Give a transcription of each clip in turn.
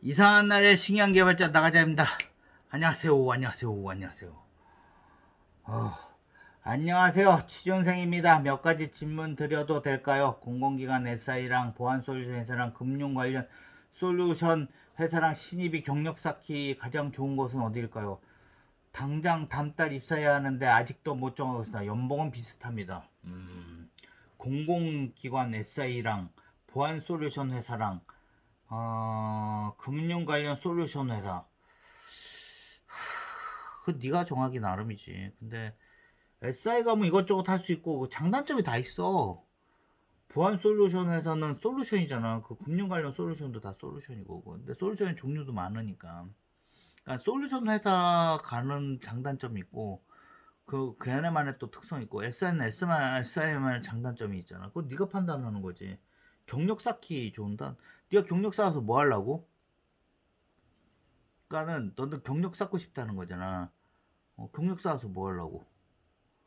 이상한 날의 신기한 개발자 나가자입니다. 안녕하세요. 안녕하세요. 안녕하세요. 어, 안녕하세요. 취준생입니다. 몇 가지 질문 드려도 될까요? 공공기관 SI랑 보안 솔루션 회사랑 금융 관련 솔루션 회사랑 신입이 경력 쌓기 가장 좋은 곳은 어디일까요? 당장 다음 달 입사해야 하는데 아직도 못 정하고 있습니다. 연봉은 비슷합니다. 음, 공공기관 SI랑 보안 솔루션 회사랑 어, 금융 관련 솔루션 회사. 그 네가 정하기 나름이지. 근데 SI 가면 이것저것 할 수 있고 그 장단점이 다 있어. 보안 솔루션 회사는 솔루션이잖아. 그 금융 관련 솔루션도 다 솔루션이고. 근데 솔루션 종류도 많으니까. 그러니까 솔루션 회사 가는 장단점이 있고 그 걔네만의 또 특성이 있고 SI는 SI만의 장단점이 있잖아. 그거 네가 판단하는 거지. 경력 쌓기 좋은다. 네가 경력 쌓아서 뭐 하려고? 그러니까는 너는 경력 쌓고 싶다는 거잖아. 어, 경력 쌓아서 뭐 하려고?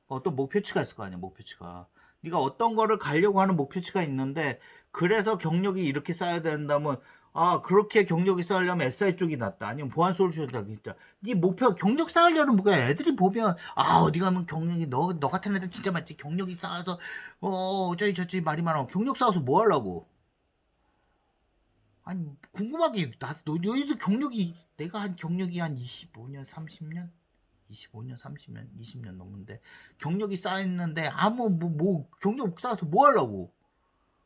어떤 목표치가 있을 거 아니야, 목표치가. 네가 어떤 거를 가려고 하는 목표치가 있는데 그래서 경력이 이렇게 쌓여야 된다면 아 그렇게 경력이 쌓으려면 SI 쪽이 낫다. 아니면 보안 솔루션이다. 진짜. 네 목표 경력 쌓으려는 뭐야 애들이 보면 아 어디 가면 경력이 너 너 같은 애들 진짜 많지. 경력이 쌓아서 어 어쩌지 저쩌지 말이 많아. 경력 쌓아서 뭐 하려고? 아니 궁금하게 나 너, 너희들 경력이 내가 한 경력이 한 25년 30년? 25년 30년? 20년 넘는데. 경력이 쌓였는데 아무 뭐, 뭐 경력 쌓아서 뭐 하려고?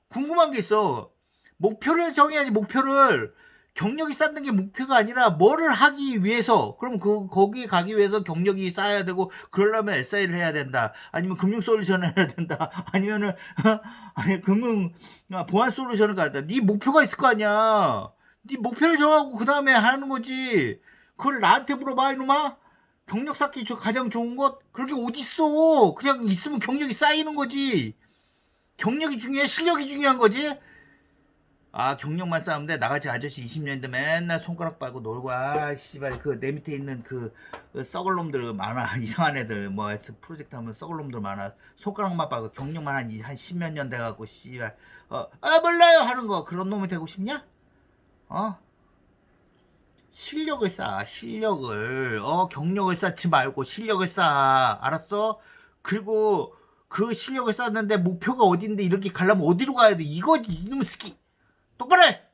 궁금한 게 있어 목표를 정해야지 목표를. 경력이 쌓는 게 목표가 아니라 뭐를 하기 위해서 그럼 그 거기에 가기 위해서 경력이 쌓아야 되고 그러려면 SI를 해야 된다. 아니면 금융 솔루션을 해야 된다. 아니면은 아니 금융 아, 보안 솔루션을 가야 된다. 네 목표가 있을 거 아니야. 네 목표를 정하고 그 다음에 하는 거지. 그걸 나한테 물어봐 이놈아. 경력 쌓기 저 가장 좋은 것 그렇게 어딨어. 그냥 있으면 경력이 쌓이는 거지. 경력이 중요해? 실력이 중요한 거지 아 경력만 돼? 나같이 아저씨 20년인데 맨날 손가락 빨고 놀고 아 씨발 그 내 밑에 있는 그, 그 썩을 놈들 많아. 이상한 애들. 뭐 프로젝트 하면 썩을 놈들 많아. 손가락만 빨고 경력만 한, 한 십몇 년 돼갖고 씨발. 어아 몰라요! 하는 거 그런 놈이 되고 싶냐? 어? 실력을 쌓아 실력을. 어 경력을 쌓지 말고 실력을 쌓아. 알았어? 그리고 그 실력을 쌓았는데 목표가 어딘데 이렇게 가려면 어디로 가야 돼? 이거지 이놈 스키 똑바로 해